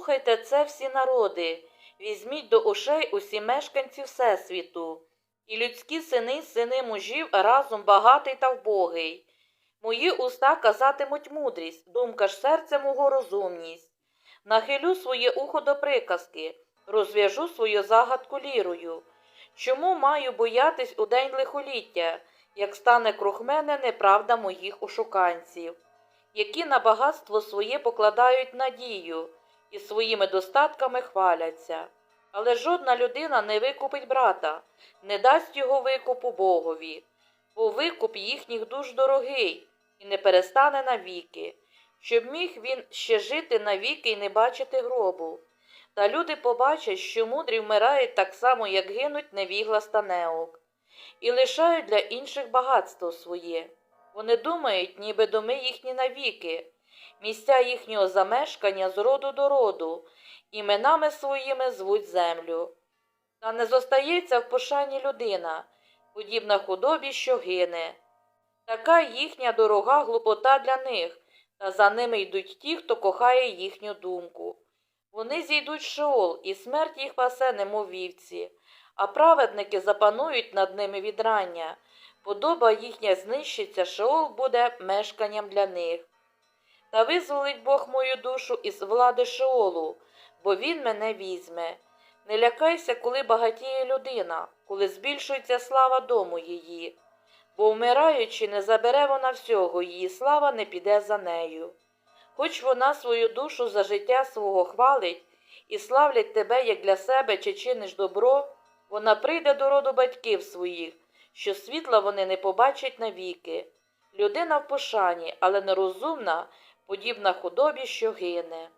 Послухайте це всі народи, візьміть до ушей усі мешканці Всесвіту, і людські сини, сини мужів разом багатий та вбогий. Мої уста казатимуть мудрість, думка ж серця мого розумність. Нахилю своє ухо до приказки, розв'яжу свою загадку лірою. Чому маю боятись у день лихоліття, як стане круг мене неправда моїх ошуканців, які на багатство своє покладають надію і своїми достатками хваляться. Але жодна людина не викупить брата, не дасть його викупу Богові, бо викуп їхніх душ дорогий і не перестане навіки, щоб міг він ще жити навіки і не бачити гробу. Та люди побачать, що мудрі вмирають так само, як гинуть невіглас та неук, і лишають для інших багатство своє. Вони думають, ніби доми їхні навіки, місця їхнього замешкання з роду до роду, іменами своїми звуть землю. Та не зостається в пошані людина, подібна худобі, що гине. Така їхня дорога глупота для них, та за ними йдуть ті, хто кохає їхню думку. Вони зійдуть в Шеол, і смерть їх пасе, немов вівці, а праведники запанують над ними від рання. Подоба їхня знищиться, Шеол буде мешканням для них. Та визволить Бог мою душу із влади Шеолу, бо він мене візьме. Не лякайся, коли багатіє людина, коли збільшується слава дому її, бо вмираючи, не забере вона всього, її слава не піде за нею. Хоч вона свою душу за життя свого хвалить і славлять тебе, як для себе, чи чиниш добро, вона прийде до роду батьків своїх, що світла вони не побачать навіки. Людина в пошані, але нерозумна, подібна худобі, що гине.